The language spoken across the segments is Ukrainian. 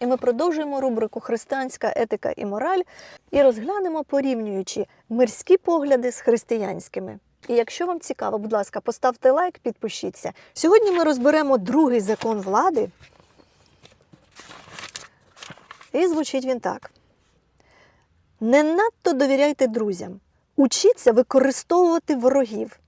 І ми продовжуємо рубрику Християнська етика і мораль і розглянемо, порівнюючи мирські погляди з християнськими. І якщо вам цікаво, будь ласка, поставте лайк, підпишіться. Сьогодні ми розберемо другий закон влади. І звучить він так: не надто довіряйте друзям, учіться використовувати ворогів.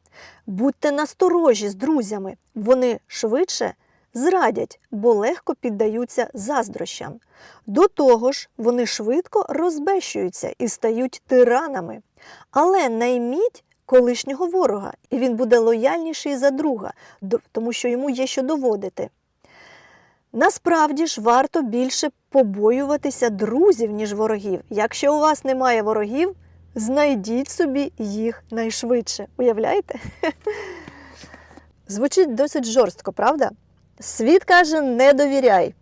Будьте насторожі з друзями, вони швидше зрадять, бо легко піддаються заздрощам. До того ж, вони швидко розбещуються і стають тиранами. Але найміть колишнього ворога, і він буде лояльніший за друга, тому що йому є що доводити. Насправді ж варто більше побоюватися друзів, ніж ворогів. Якщо у вас немає ворогів, знайдіть собі їх найшвидше. Уявляєте? Звучить досить жорстко, правда? Світ каже: не довіряй.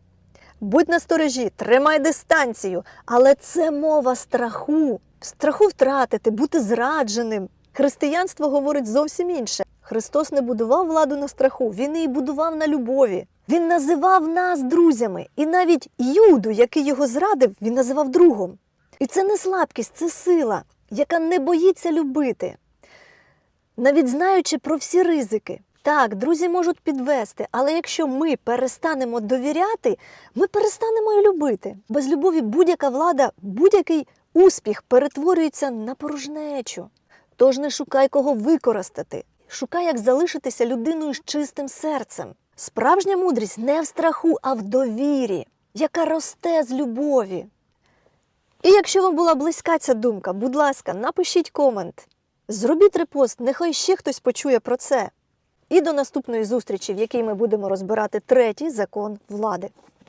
Будь насторожі, тримай дистанцію, але це мова страху, страху втратити, бути зрадженим. Християнство говорить зовсім інше. Христос не будував владу на страху, він її будував на любові. Він називав нас друзями, і навіть Юду, який його зрадив, він називав другом. І це не слабкість, це сила, яка не боїться любити навіть знаючи про всі ризики. Так, друзі можуть підвести, але якщо ми перестанемо довіряти, ми перестанемо і любити. Без любові будь-яка влада, будь-який успіх перетворюється на порожнечу. Тож не шукай кого використати. Шукай, як залишитися людиною з чистим серцем. Справжня мудрість не в страху, а в довірі, яка росте з любові. І якщо вам була близька ця думка, будь ласка, напишіть комент. Зробіть репост, нехай ще хтось почує про це. І до наступної зустрічі, в якій ми будемо розбирати третій закон влади.